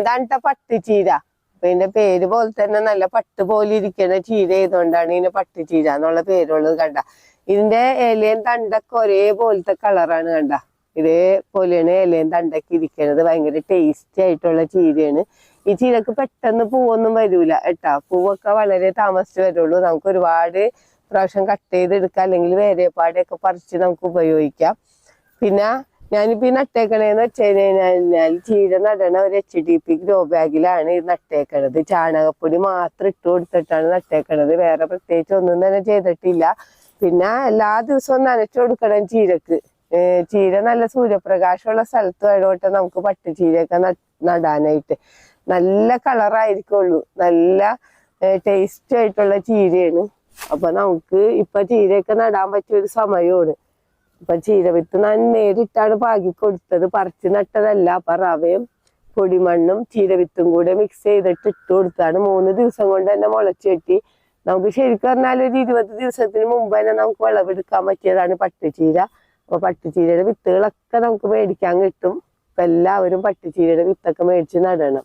ഇതാണ് പട്ടുചീര ചീര. ഇതിന്റെ പേര് പോലെ തന്നെ നല്ല പട്ട് പോലെ ഇരിക്കുന്ന ചീര ചെയ്തുകൊണ്ടാണ് ഇതിന് പട്ടുചീര എന്നുള്ള പേരുള്ളത് കണ്ട. ഇതിന്റെ ഇലയും തണ്ടൊക്കെ ഒരേപോലത്തെ കളറാണ് കണ്ട. ഇതേപോലെയാണ് ഇലയും തണ്ടൊക്കെ ഇരിക്കുന്നത് ഭയങ്കര ടേസ്റ്റി ആയിട്ടുള്ള ചീരയാണ്. ഈ ചീരക്ക് പെട്ടെന്ന് പൂവൊന്നും വരൂല കേട്ടാ. പൂവൊക്കെ വളരെ താമസിച്ച് വരുള്ളൂ. നമുക്ക് ഒരുപാട് പ്രാവശ്യം കട്ട് ചെയ്തെടുക്കാം. അല്ലെങ്കിൽ വേറെ വേരെപ്പാടൊക്കെ പറിച്ച് നമുക്ക് ഉപയോഗിക്കാം. പിന്നെ ഞാനിപ്പോ ഈ നട്ടേക്കണേന്ന് വെച്ച് കഴിഞ്ഞാൽ ചീര നടണ ഒരു എച്ച് ഡി പി ഗ്രോ ബാഗിലാണ് ഈ നട്ടേക്കണത്. ചാണകപ്പൊടി മാത്രം ഇട്ട് കൊടുത്തിട്ടാണ് നട്ടേക്കണത്. വേറെ പ്രത്യേകിച്ച് ഒന്നും തന്നെ ചെയ്തിട്ടില്ല. പിന്നെ എല്ലാ ദിവസവും നനച്ചു കൊടുക്കണം ചീരക്ക്. ചീര നല്ല സൂര്യപ്രകാശമുള്ള സ്ഥലത്ത് വേണോട്ടെ നമുക്ക് പട്ടുചീരയൊക്കെ ചീരയൊക്കെ നടാനായിട്ട് നല്ല കളറായിരിക്കുള്ളൂ. നല്ല ടേസ്റ്റ് ആയിട്ടുള്ള ചീരയാണ്. അപ്പൊ നമുക്ക് ഇപ്പൊ ചീരയൊക്കെ നടാൻ പറ്റിയ ഒരു സമയമാണ്. ഇപ്പൊ ചീരവിത്ത് ഞാൻ പാകി കൊടുത്തത്. പറിച്ച് നട്ടതല്ല. അപ്പൊ റവയും പൊടിമണ്ണും ചീരവിത്തും കൂടെ മിക്സ് ചെയ്തിട്ട് ഇട്ട് കൊടുത്താണ്. മൂന്ന് ദിവസം കൊണ്ട് തന്നെ മുളച്ചുകെട്ടി നമുക്ക് ശരിക്കും പറഞ്ഞാൽ ഒരു ഇരുപത് ദിവസത്തിന് മുമ്പ് തന്നെ നമുക്ക് വിളവെടുക്കാൻ പറ്റിയതാണ് പട്ടുചീര. അപ്പൊ പട്ടുചീരയുടെ വിത്തുകളൊക്കെ നമുക്ക് മേടിക്കാൻ കിട്ടും. അപ്പൊ എല്ലാവരും പട്ടുചീരയുടെ വിത്തൊക്കെ മേടിച്ച് നടണം.